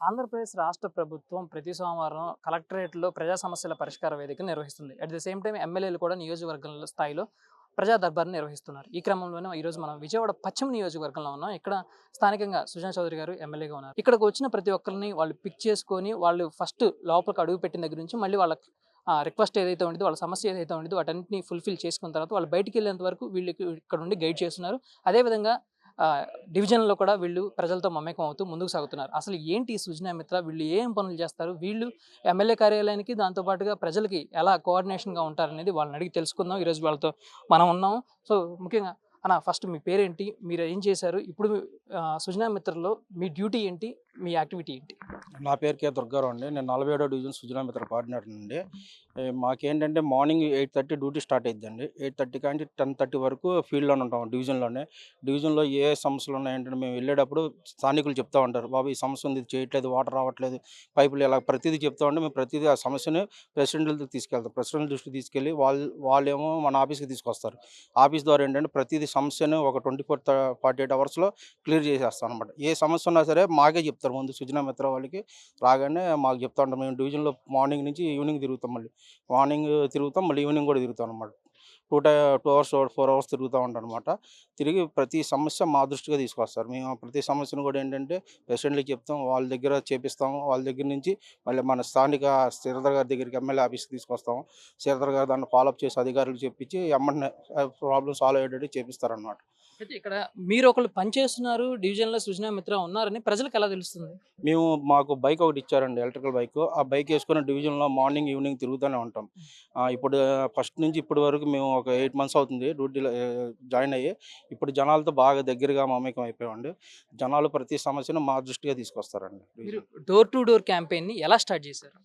ఆంధ్రప్రదేశ్ రాష్ట్ర ప్రభుత్వం ప్రతి సోమవారం కలెక్టరేట్లో ప్రజా సమస్యల పరిష్కార వేదిక నిర్వహిస్తుంది. అట్ ద సేమ్ టైం ఎమ్మెల్యేలు కూడా నియోజకవర్గాల స్థాయిలో ప్రజా దర్బార్ని నిర్వహిస్తున్నారు. ఈ క్రమంలోనే ఈరోజు మనం విజయవాడ పశ్చిమ నియోజకవర్గంలో ఉన్నాం. ఇక్కడ స్థానికంగా సుజనా చౌదరి గారు ఎమ్మెల్యేగా ఉన్నారు. ఇక్కడికి వచ్చిన ప్రతి ఒక్కరిని వాళ్ళు పిక్ చేసుకొని వాళ్ళు ఫస్ట్ లోపలికి అడుగు పెట్టిన దగ్గర నుంచి మళ్ళీ వాళ్ళ రిక్వెస్ట్ ఏదైతే ఉండేది వాళ్ళ సమస్య ఏదైతే ఉంటుందో వాటన్నింటినీ ఫుల్ఫిల్ చేసుకున్న తర్వాత వాళ్ళు బయటికి వెళ్ళేంత వరకు వీళ్ళు ఇక్కడ ఉండి గైడ్ చేస్తున్నారు. అదేవిధంగా డివిజన్లో కూడా వీళ్ళు ప్రజలతో మమేకం అవుతూ ముందుకు సాగుతున్నారు. అసలు ఏంటి ఈ సుజనా మిత్ర? వీళ్ళు ఏం పనులు చేస్తారు? వీళ్ళు ఎమ్మెల్యే కార్యాలయానికి దాంతోపాటుగా ప్రజలకి ఎలా కోఆర్డినేషన్గా ఉంటారనేది వాళ్ళని అడిగి తెలుసుకుందాం ఈరోజు వాళ్ళతో. మనం ఉన్నాం. సో ముఖ్యంగా అన్న ఫస్ట్ మీ పేరేంటి? మీరు ఏం చేశారు? ఇప్పుడు సుజనా మిత్రలో మీ డ్యూటీ ఏంటి? మీ యాక్టివిటీ ఏంటి? నా పేరు కే దుర్గారావు అండి. నేను నలభై ఏడో డివిజన్ సుజనా మిత్ర కోఆర్డినేటర్ అండి మాకేంటంటే morning eight thirty duty start అయిద్దండి. Eight thirty కానీ టెన్ థర్టీ వరకు ఫీల్డ్లోనే ఉంటాం డివిజన్లోనే. డివిజన్లో ఏ సమస్యలు ఉన్నాయంటే మేము వెళ్ళేటప్పుడు స్థానికులు చెప్తా ఉంటారు. బాబు ఈ సమస్య ఉంది ఇది చేయట్లేదు వాటర్ రావట్లేదు పైపులు ఇలా ప్రతిదీ చెప్తా ఉంటే మేము ప్రతిదీ ఆ సమస్యను ప్రెసిడెంట్ తీసుకెళ్తాం. ప్రెసిడెంట్ దృష్టికి తీసుకెళ్ళి వాళ్ళు వాళ్ళేమో మన ఆఫీస్కి తీసుకొస్తారు. ఆఫీస్ ద్వారా ఏంటంటే ప్రతిదీ సమస్యను ఒక ట్వంటీ ఫోర్ ఫార్టీ ఎయిట్ అవర్స్లో క్లియర్ చేసేస్తాం అనమాట ఏ సమస్య ఉన్నా సరే మాకే చెప్తారు. ముందు సుజనా మిత్ర వాళ్ళకి రాగానే మాకు చెప్తా ఉంటాం మేము డివిజన్లో మార్నింగ్ నుంచి ఈవినింగ్ తిరుగుతాం మళ్ళీ. మార్నింగ్ తిరుగుతాం మళ్ళీ ఈవినింగ్ కూడా తిరుగుతాం అనమాట టూ టై టూ అవర్స్ ఫోర్ అవర్స్ తిరుగుతూ ఉంటాం అనమాట తిరిగి ప్రతి సమస్య మా దృష్టిగా తీసుకొస్తారు. మేము ప్రతి సమస్యను కూడా ఏంటంటే పేషెంట్లకి చెప్తాం వాళ్ళ దగ్గర చేపిస్తాం వాళ్ళ దగ్గర నుంచి మళ్ళీ మన స్థానిక శ్రీధర్ గారి దగ్గరికి ఎమ్మెల్యే ఆఫీస్కి తీసుకొస్తాం శ్రీధర్ గారు దాన్ని ఫాలోఅప్ చేసి అధికారులకు చెప్పించి ఎమ్మటనే ప్రాబ్లమ్ సాల్వ్ అయ్యేటట్టు చేపిస్తారనమాట. అయితే ఇక్కడ మీరు ఒకళ్ళు పనిచేస్తున్నారు డివిజన్లో సుజనా మిత్ర ఉన్నారని ప్రజలకు ఎలా తెలుస్తుంది? మేము మాకు బైక్ ఒకటి ఇచ్చారండి ఎలక్ట్రికల్ బైక్. ఆ బైక్ వేసుకుని డివిజన్లో మార్నింగ్ ఈవినింగ్ తిరుగుతూనే ఉంటాం. ఇప్పుడు ఫస్ట్ నుంచి ఇప్పటి వరకు మేము ఒక ఎయిట్ మంత్స్ అవుతుంది. డ్యూటీలో జాయిన్ అయ్యి ఇప్పుడు జనాలతో బాగా దగ్గరగా మమేకం అయిపోయామండి. జనాలు ప్రతి సమస్యను మా దృష్టిగా తీసుకొస్తారండి. మీరు డోర్ టు డోర్ క్యాంపెయిన్ని ఎలా స్టార్ట్ చేశారు?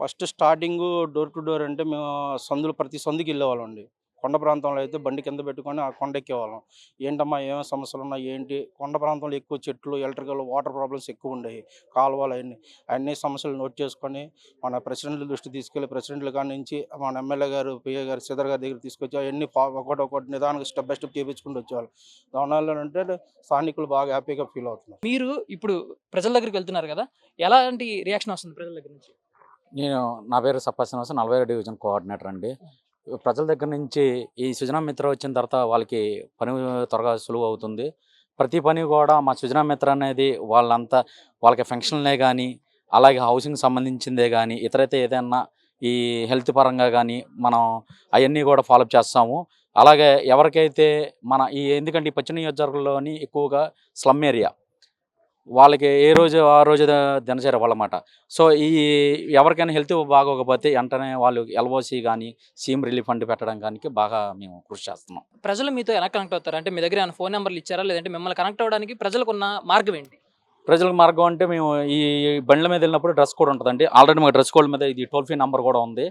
First starting door to door అంటే మేము సందులు ప్రతి సందుకి వెళ్ళేవాళ్ళం అండి. కొండ ప్రాంతంలో అయితే బండి కింద పెట్టుకొని ఆ కొండ ఎక్కేవాళ్ళం. ఏంటమ్మా ఏమేమి సమస్యలు ఉన్నాయి ఏంటి? కొండ ప్రాంతంలో ఎక్కువ చెట్లు ఎలక్ట్రికల్ వాటర్ ప్రాబ్లమ్స్ ఎక్కువ ఉండేవి కాలువలు అవన్నీ. అన్ని సమస్యలు నోట్ చేసుకొని మన ప్రెసిడెంట్ల దృష్టి తీసుకెళ్ళి ప్రెసిడెంట్ల కాడి నుంచి మన ఎమ్మెల్యే గారు పిఏ గారు సిద్ధర్ గారి దగ్గర తీసుకొచ్చి అవన్నీ ఒకటి ఒకటి నిదానంగా స్టెప్ బై స్టెప్ చేయించుకుంటూ వచ్చేవాళ్ళు. దానివల్ల అంటే స్థానికులు బాగా హ్యాపీగా ఫీల్ అవుతున్నారు. మీరు ఇప్పుడు ప్రజల దగ్గరికి వెళ్తున్నారు కదా ఎలాంటి రియాక్షన్ వస్తుంది ప్రజల దగ్గర నుంచి? నేను నా పేరు సప్ప శ్రీనివాస నలభై డివిజన్ కోఆర్డినేటర్ అండి. ప్రజల దగ్గర నుంచి ఈ సుజనా మిత్ర వచ్చిన తర్వాత వాళ్ళకి పని త్వరగా సులువు అవుతుంది. ప్రతి పని కూడా మా సుజనా మిత్ర అనేది వాళ్ళంతా వాళ్ళకి ఫంక్షన్లే కానీ అలాగే హౌసింగ్ సంబంధించిందే కానీ ఇతరైతే ఏదైనా ఈ హెల్త్ పరంగా కానీ మనం అవన్నీ కూడా ఫాలోఅప్ చేస్తాము. అలాగే ఎవరికైతే మన ఈ ఎందుకంటే ఈ పశ్చిమ నియోజకవర్గంలోని ఎక్కువగా స్లమ్ ఏరియా వాళ్ళకి ఏ రోజు ఆ రోజు దినచర్య వాళ్ళమాట. సో ఈ ఎవరికైనా హెల్త్ బాగోకపోతే వెంటనే వాళ్ళు ఎల్ఓసి కానీ సీఎం రిలీఫ్ ఫండ్ పెట్టడం కానీ బాగా మేము కృషి చేస్తున్నాం. ప్రజలు మీతో ఎలా కనెక్ట్ అవుతారు? అంటే మీ దగ్గర ఏమైనా ఫోన్ నెంబర్లు ఇచ్చారా? లేదంటే మిమ్మల్ని కనెక్ట్ అవ్వడానికి ప్రజలకు ఉన్న మార్గం ఏంటి? ప్రజలకు మార్గం అంటే మేము ఈ బండ్ల మీద వెళ్ళినప్పుడు డ్రెస్ కోడ్ ఉంటుందండి. ఆల్రెడీ మాకు డ్రెస్ కోడ్ మీద ఇది టోల్ ఫ్రీ నెంబర్ కూడా ఉంది.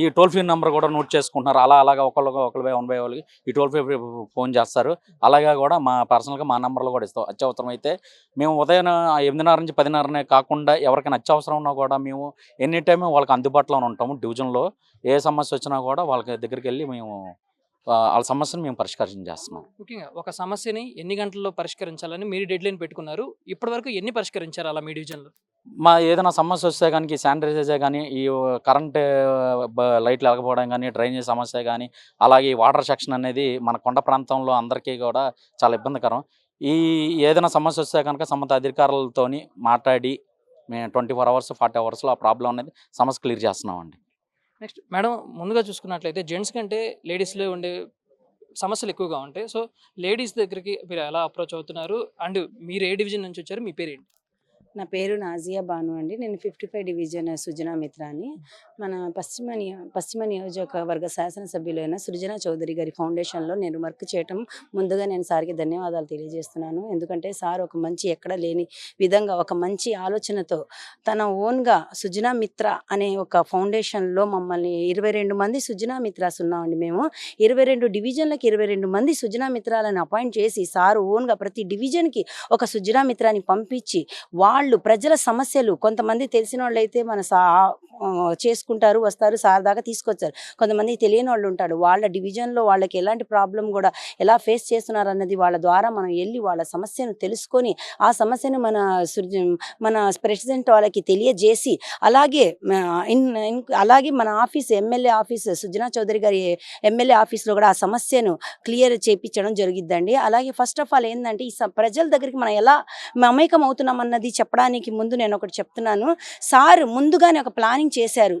ఈ టోల్ ఫ్రీ నెంబర్ కూడా నోట్ చేసుకుంటున్నారు. అలా అలాగా ఒకళ్ళు ఒకళ్ళు బై వన్ బై వాళ్ళకి ఈ టోల్ ఫ్రీ ఫోన్ చేస్తారు. అలాగా కూడా మా పర్సనల్గా మా నెంబర్లో కూడా ఇస్తాం. అత్యవసరం అయితే మేము ఉదయం ఎనిమిదిన్నర నుంచి పదిన్నరనే కాకుండా ఎవరికైనా అత్యవసరం ఉన్నా కూడా మేము ఎనీ టైం వాళ్ళకి అందుబాటులోనే ఉంటాము డివిజన్లో. ఏ సమస్య వచ్చినా కూడా వాళ్ళకి దగ్గరికి వెళ్ళి మేము వాళ్ళ సమస్యను మేము పరిష్కారం చేస్తున్నాం. ముఖ్యంగా ఒక సమస్యని ఎన్ని గంటల్లో పరిష్కరించాలని మీరు డెడ్ లైన్ పెట్టుకున్నారు. ఇప్పటివరకు ఎన్ని పరిష్కరించారు అలా మీ డివిజన్లో? మా ఏదైనా సమస్య వస్తే కానీ శానిటైజర్ కానీ ఈ కరెంట్ లైట్లు వెళ్ళకపోవడం కానీ డ్రైనేజ్ సమస్య కానీ అలాగే ఈ వాటర్ సెక్షన్ అనేది మన కొండ ప్రాంతంలో అందరికీ కూడా చాలా ఇబ్బందికరం. ఈ ఏదైనా సమస్య వస్తే కనుక సంబంధ అధికారులతో మాట్లాడి మేము ట్వంటీ ఫోర్ అవర్స్ ఫార్టీ అవర్స్లో ఆ ప్రాబ్లం అనేది సమస్య క్లియర్ చేస్తున్నామండి. నెక్స్ట్ మేడం ముందుగా చూసుకున్నట్లయితే జెంట్స్ కంటే లేడీస్లో ఉండే సమస్యలు ఎక్కువగా ఉంటాయి. సో లేడీస్ దగ్గరికి మీరు ఎలా అప్రోచ్ అవుతున్నారు? అండ్ మీరు ఏ డివిజన్ నుంచి వచ్చారు? మీ పేరు ఏంటి నా పేరు నాజియా బాను అండి. నేను ఫిఫ్టీ ఫైవ్ డివిజన్ సుజనా మిత్రాని. మన పశ్చిమ పశ్చిమ నియోజకవర్గ శాసనసభ్యులైన సృజన చౌదరి గారి ఫౌండేషన్లో నేను వర్క్ చేయటం ముందుగా నేను సార్కి ధన్యవాదాలు తెలియజేస్తున్నాను. ఎందుకంటే సార్ ఒక మంచి ఎక్కడ లేని విధంగా ఒక మంచి ఆలోచనతో తన ఓన్గా సుజనా మిత్ర అనే ఒక ఫౌండేషన్లో మమ్మల్ని ఇరవై రెండు మంది సుజనా మిత్రాస్ ఉన్నామండి మేము. ఇరవై రెండు డివిజన్లకి ఇరవై రెండు మంది సుజనా మిత్రాలను అపాయింట్ చేసి సార్ ఓన్గా ప్రతి డివిజన్కి ఒక సుజనా మిత్రాన్ని పంపించి వాళ్ళు ప్రజల సమస్యలు కొంతమంది తెలిసిన వాళ్ళైతే మన సా తీసుకుంటారు వస్తారు సార్ దాకా తీసుకొచ్చారు. కొంతమంది తెలియని వాళ్ళు ఉంటారు. వాళ్ళ డివిజన్లో వాళ్ళకి ఎలాంటి ప్రాబ్లం కూడా ఎలా ఫేస్ చేస్తున్నారు అన్నది వాళ్ళ ద్వారా మనం వెళ్ళి వాళ్ళ సమస్యను తెలుసుకొని ఆ సమస్యను మన సృజ- మన ప్రెసిడెంట్ వాళ్ళకి తెలియజేసి అలాగే ఇన్- ఇన్- అలాగే మన office MLA office Sujana Chowdary గారి ఎమ్మెల్యే ఆఫీస్లో కూడా ఆ సమస్యను క్లియర్ చేయించడం జరిగిద్దండి. అలాగే ఫస్ట్ ఆఫ్ ఆల్ ఏంటంటే ఈ స- ప్రజల దగ్గరికి మనం ఎలా మమేకం అవుతున్నాం అన్నది చెప్పడానికి ముందు నేను ఒకటి చెప్తున్నాను. సార్ ముందుగానే ఒక ప్లానింగ్ చేశారు.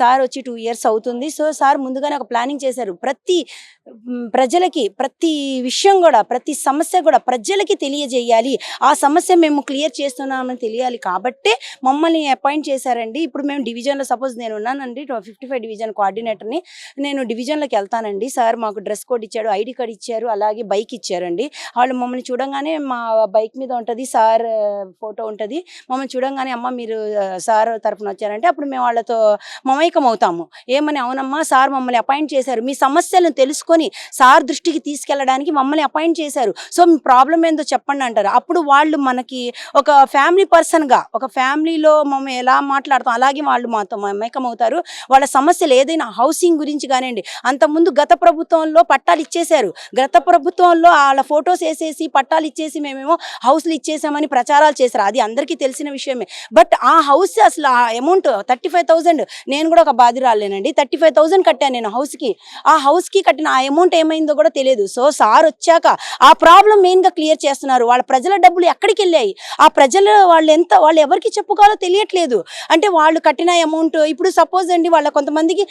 సార్ వచ్చి టూ ఇయర్స్ అవుతుంది. సో సార్ ముందుగానే ఒక ప్లానింగ్ చేశారు. ప్రతి ప్రజలకి ప్రతి విషయం కూడా ప్రతి సమస్య కూడా ప్రజలకి తెలియజేయాలి. ఆ సమస్య మేము క్లియర్ చేస్తున్నామని తెలియాలి కాబట్టే మమ్మల్ని అపాయింట్ చేశారండి. ఇప్పుడు మేము డివిజన్లో సపోజ్ నేను ఉన్నానండి ఫిఫ్టీ ఫైవ్ డివిజన్ కోఆర్డినేటర్ని. నేను డివిజన్లోకి వెళ్తానండి. సార్ మాకు డ్రెస్ కోడ్ ఇచ్చాడు ఐడి కార్డ్ ఇచ్చారు అలాగే బైక్ ఇచ్చారండి. వాళ్ళు మమ్మల్ని చూడంగానే మా బైక్ మీద ఉంటుంది సార్ ఫోటో ఉంటుంది. మమ్మల్ని చూడంగానే అమ్మ మీరు సార్ తరఫున వచ్చారంటే అప్పుడు మేము వాళ్ళతో మమైకం అవుతాము ఏమని? అవునమ్మా సార్ మమ్మల్ని అపాయింట్ చేశారు. మీ సమస్యలను తెలుసుకొని సార్ దృష్టికి తీసుకెళ్ళడానికి మమ్మల్ని అపాయింట్ చేశారు. సో మీ ప్రాబ్లం ఏందో చెప్పండి అంటారు. అప్పుడు వాళ్ళు మనకి ఒక ఫ్యామిలీ పర్సన్గా ఒక ఫ్యామిలీలో మనం ఎలా మాట్లాడతాం అలాగే వాళ్ళు మాతో మమైకం అవుతారు వాళ్ళ సమస్యలు ఏదైనా హౌసింగ్ గురించి కానివ్వండి. అంతకుముందు గత ప్రభుత్వంలో పట్టాలు ఇచ్చేశారు. గత ప్రభుత్వంలో వాళ్ళ ఫొటోస్ వేసేసి పట్టాలు ఇచ్చేసి మేమేమో హౌస్లు ఇచ్చేసామని ప్రచారాలు చేశారు. అది అందరికీ తెలిసిన విషయమే. బట్ ఆ హౌస్ అసలు ఆ అమౌంట్ థర్టీ ఫైవ్ థౌసండ్ నేను కూడా ఒక బాధిరాలేనండి. థర్టీ ఫైవ్ థౌసండ్ కట్టాను నేను హౌస్కి. ఆ హౌస్కి కట్టిన ఆ అమౌంట్ ఏమైందో కూడా తెలియదు. సో సార్ వచ్చాక ఆ ప్రాబ్లం మెయిన్గా క్లియర్ చేస్తున్నారు. వాళ్ళ ప్రజల డబ్బులు ఎక్కడికి వెళ్ళాయి? ఆ ప్రజలు వాళ్ళు ఎంత వాళ్ళు ఎవరికి చెప్పుకోవాలో తెలియట్లేదు. అంటే వాళ్ళు కట్టిన అమౌంట్ ఇప్పుడు సపోజ్ అండి వాళ్ళ కొంతమందికి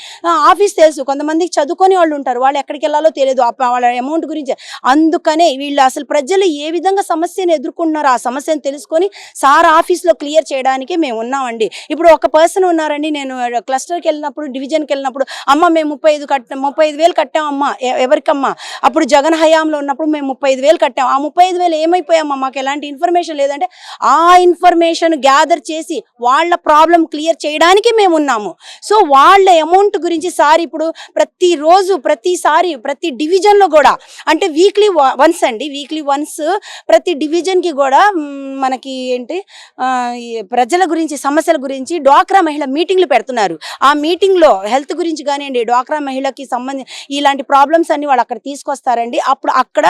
ఆఫీస్ తెలుసు. కొంతమందికి చదువుకొని వాళ్ళు ఉంటారు. వాళ్ళు ఎక్కడికి వెళ్ళాలో తెలియదు. వాళ్ళ అమౌంట్ గురించి. అందుకనే వీళ్ళు అసలు ప్రజలు ఏ విధంగా సమస్యను ఎదుర్కొంటున్నారో ఆ సమస్యను తెలుసుకొని సార్ ఆఫీస్లో క్లియర్ చేయడానికి మేము ఉన్నామండి. ఇప్పుడు ఒక పర్సన్ ఉన్నారండి. నేను క్లస్టర్కి వెళ్ళినప్పుడు డివిజన్కి వెళ్ళినప్పుడు అమ్మ మేము ముప్పై ఐదు కట్ట ముప్పై ఐదు వేలు కట్టామమ్మా ఎవరికమ్మా? అప్పుడు జగన్ హయాంలో ఉన్నప్పుడు మేము ముప్పై ఐదు వేలు కట్టాం. ఆ ముప్పై ఐదు వేలు ఏమైపోయామ్మా మాకు ఎలాంటి ఇన్ఫర్మేషన్ లేదంటే ఆ ఇన్ఫర్మేషన్ గ్యాదర్ చేసి వాళ్ళ ప్రాబ్లం క్లియర్ చేయడానికి మేము ఉన్నాము. సో వాళ్ళ అమౌంట్ గురించి సార్ ఇప్పుడు ప్రతిరోజు ప్రతిసారి ప్రతి డివిజన్లో కూడా అంటే వీక్లీ వన్స్ అండి వీక్లీ వన్స్ ప్రతి డివిజన్కి కూడా మనకి ఏంటి ప్రజల గురించి సమస్యల గురించి డ్వాక్రా మహిళ మీటింగ్లు పెడుతున్నారు. ఆ మీటింగ్లో హెల్త్ గురించి కానివ్వండి డ్వాక్రా మహిళకి సంబంధించి ఇలాంటి ప్రాబ్లమ్స్ అన్ని వాళ్ళు అక్కడ తీసుకొస్తారండి. అప్పుడు అక్కడ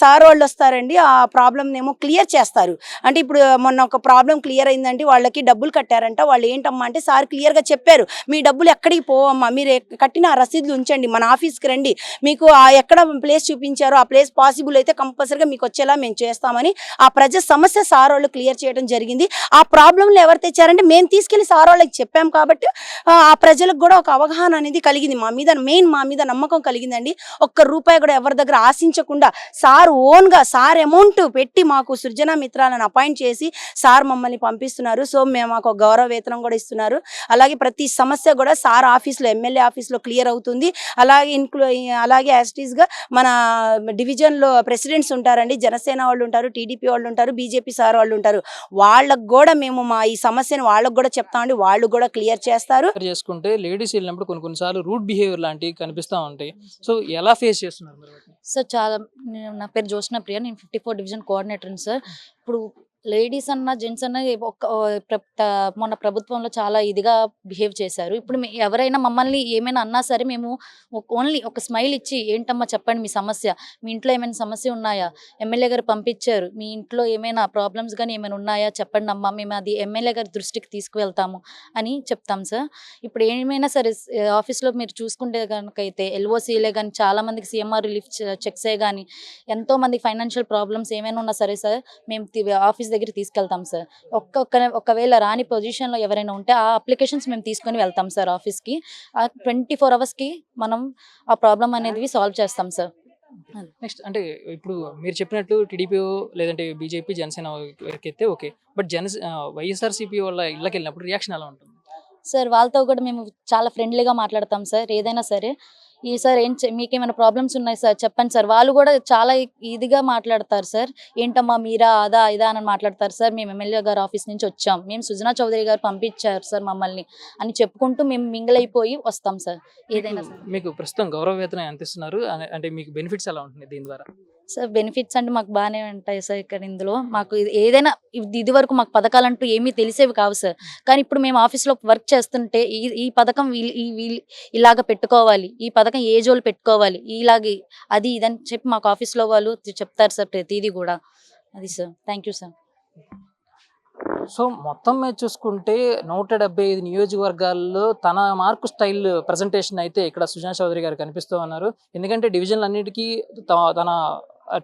సార్ వాళ్ళు వస్తారండి. ఆ ప్రాబ్లం ఏమో క్లియర్ చేస్తారు. అంటే ఇప్పుడు మొన్న ఒక ప్రాబ్లం క్లియర్ అయిందంటే వాళ్ళకి డబ్బులు కట్టారంట. వాళ్ళు ఏంటమ్మా అంటే సార్ క్లియర్గా చెప్పారు. మీ డబ్బులు ఎక్కడికి పోవమ్మా? మీరు కట్టిన రసీదులు ఉంచండి. మన ఆఫీస్కి రండి. మీకు ఆ ఎక్కడ ప్లేస్ చూపించారో ఆ ప్లేస్ పాసిబుల్ అయితే కంపల్సరీగా మీకు వచ్చేలా మేము చేస్తామని ఆ ప్రజ సమస్య సార్ వాళ్ళు క్లియర్ చేయడం జరిగింది. ఆ ప్రాబ్లంలు ఎవరు తెచ్చారంటే మేము తీసుకెళ్ళి సార్ వాళ్ళకి చెప్పాం కాబట్టి ఆ ఆ ప్రజలకు కూడా ఒక అవగాహన అనేది కలిగింది. మా మీద మెయిన్ మా మీద నమ్మకం కలిగిందండి. ఒక్క రూపాయి కూడా ఎవరి దగ్గర ఆశించకుండా సార్ ఓన్గా సార్ అమౌంట్ పెట్టి మాకు సృజన మిత్రాలను అపాయింట్ చేసి సార్ మమ్మల్ని పంపిస్తున్నారు. సో మేము మాకు ఒక గౌరవ వేతనం కూడా ఇస్తున్నారు. అలాగే ప్రతి సమస్య కూడా సార్ ఆఫీస్లో ఎమ్మెల్యే ఆఫీస్లో క్లియర్ అవుతుంది. అలాగే ఇన్క్లూ అలాగే యాస్టీస్గా మన డివిజన్లో ప్రెసిడెంట్స్ ఉంటారండి. జనసేన వాళ్ళు ఉంటారు టీడీపీ వాళ్ళు ఉంటారు బీజేపీ సార్ వాళ్ళు ఉంటారు. వాళ్ళకు కూడా మేము మా ఈ సమస్యను వాళ్ళకు కూడా చెప్తామండి. వాళ్ళు కూడా క్లియర్ చేస్తారు. చేసుకుంటే లేడీస్ వెళ్ళినప్పుడు కొన్ని కొన్నిసార్లు రూట్ బిహేవియర్ లాంటివి కనిపిస్తూ ఉంటాయి. సో ఎలా ఫేస్ చేస్తున్నారు? సార్ చాలా నేను- నా పేరు జ్యోత్స్న ప్రియ. నేను fifty four division coordinator sir. ఇప్పుడు లేడీస్ అన్న జెంట్స్ అన్న ఒక మన మొన్న ప్రభుత్వంలో చాలా ఇదిగా బిహేవ్ చేశారు. ఇప్పుడు ఎవరైనా మమ్మల్ని ఏమైనా అన్నా సరే మేము ఓన్లీ ఒక స్మైల్ ఇచ్చి ఏంటమ్మా చెప్పండి మీ సమస్య మీ ఇంట్లో ఏమైనా సమస్య ఉన్నాయా? ఎమ్మెల్యే గారు పంపించారు మీ ఇంట్లో ఏమైనా ప్రాబ్లమ్స్ కానీ ఏమైనా ఉన్నాయా? చెప్పండి అమ్మా మేము అది ఎమ్మెల్యే గారి దృష్టికి తీసుకువెళ్తాము అని చెప్తాం సార్. ఇప్పుడు ఏమైనా సరే ఆఫీస్లో మీరు చూసుకుంటే కనుక అయితే ఎల్ఓసీలే కానీ చాలా మందికి సిఎంఆర్ రిలీఫ్ చెక్సే కానీ ఎంతోమంది ఫైనాన్షియల్ ప్రాబ్లమ్స్ ఏమైనా ఉన్నా సరే సార్ మేము ఆఫీస్ దగ్గర తీసుకెళ్తాం సార్ ఒక్కొక్క ఒకవేళ రాని పొజిషన్లో ఎవరైనా ఉంటే ఆ అప్లికేషన్స్ మేము తీసుకొని వెళ్తాం సార్ ఆఫీస్కి ఆ ట్వంటీ ఫోర్ అవర్స్కి మనం ఆ ప్రాబ్లం అనేది సాల్వ్ చేస్తాం సార్ నెక్స్ట్ అంటే ఇప్పుడు మీరు చెప్పినట్టు టీడీపీ లేదంటే బీజేపీ జనసేన వరకు అయితే ఓకే. బట్ జన వైఎస్ఆర్సీపీ వాళ్ళ ఇళ్ళకి వెళ్ళినప్పుడు రియాక్షన్ ఎలా ఉంటుంది? సార్ వాళ్ళతో కూడా మేము చాలా ఫ్రెండ్లీగా మాట్లాడతాం సార్ ఏదైనా సరే ఈ సార్ ఏం మీకేమైనా ప్రాబ్లమ్స్ ఉన్నాయి సార్? చెప్పండి సార్. వాళ్ళు కూడా చాలా ఇదిగా మాట్లాడతారు సార్. ఏంటమ్మా మీరా అదా ఇదా అని మాట్లాడతారు సార్. మేము ఎమ్మెల్యే గారు ఆఫీస్ నుంచి వచ్చాం. మేము సుజనా చౌదరి గారు పంపించారు సార్ మమ్మల్ని అని చెప్పుకుంటూ మేము మింగిల్ అయిపోయి వస్తాం సార్. ఏదైనా మీకు- సరే. మీకు ప్రస్తుతం గౌరవ వేతనం ఎంత ఇస్తున్నారు? అంటే మీకు బెనిఫిట్స్ ఎలా ఉంటున్నాయి దీని ద్వారా? సార్ బెనిఫిట్స్ అంటే మాకు బాగానే ఉంటాయి సార్ ఇక్కడ ఇందులో. మాకు ఏదైనా ఇది వరకు మాకు పథకాలు అంటూ ఏమీ తెలిసేవి కావు సార్ కానీ ఇప్పుడు మేము ఆఫీస్లో వర్క్ చేస్తుంటే ఈ ఈ పథకం ఈ ఇలాగ పెట్టుకోవాలి. ఈ పథకం ఏ జోలు పెట్టుకోవాలి? ఇలాగే అది ఇదని చెప్పి మాకు ఆఫీస్లో వాళ్ళు చెప్తారు సార్ ప్రతిదీ కూడా. అది sir thank you sir so మొత్తం మీద చూసుకుంటే నూట డెబ్బై ఐదు నియోజకవర్గాల్లో తన మార్కు స్టైల్ ప్రజెంటేషన్ అయితే ఇక్కడ సుజనా చౌదరి గారు కనిపిస్తూ ఉన్నారు. ఎందుకంటే డివిజన్లు అన్నిటికీ త- తన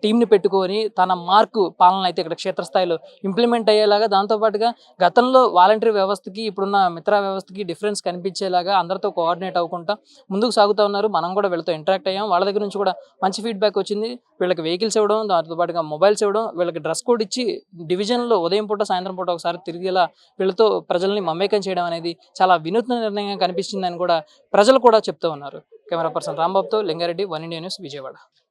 టీంని పెట్టుకొని తన మార్కు పాలన అయితే ఇక్కడ క్షేత్రస్థాయిలో ఇంప్లిమెంట్ అయ్యేలాగా దాంతోపాటుగా గతంలో వాలంటరీ వ్యవస్థకి ఇప్పుడున్న మిత్ర వ్యవస్థకి డిఫరెన్స్ కనిపించేలాగా అందరితో కోఆర్డినేట్ అవ్వకుండా ముందుకు సాగుతూ ఉన్నారు. మనం కూడా వీళ్ళతో ఇంటరాక్ట్ అయ్యాం. వాళ్ళ దగ్గర నుంచి కూడా మంచి ఫీడ్బ్యాక్ వచ్చింది. వీళ్ళకి వెహికల్స్ ఇవ్వడం దాంతో పాటుగా మొబైల్స్ ఇవ్వడం వీళ్ళకి డ్రెస్ కోడ్ ఇచ్చి డివిజన్లో ఉదయం పూట సాయంత్రం పూట ఒకసారి తిరిగేలా వీళ్ళతో ప్రజల్ని మమేకం చేయడం అనేది చాలా వినూత్న నిర్ణయంగా కనిపించిందని కూడా ప్రజలు కూడా చెప్తూ ఉన్నారు. Camera person రాంబాబుతో Lingareddy one India news Vijayawada.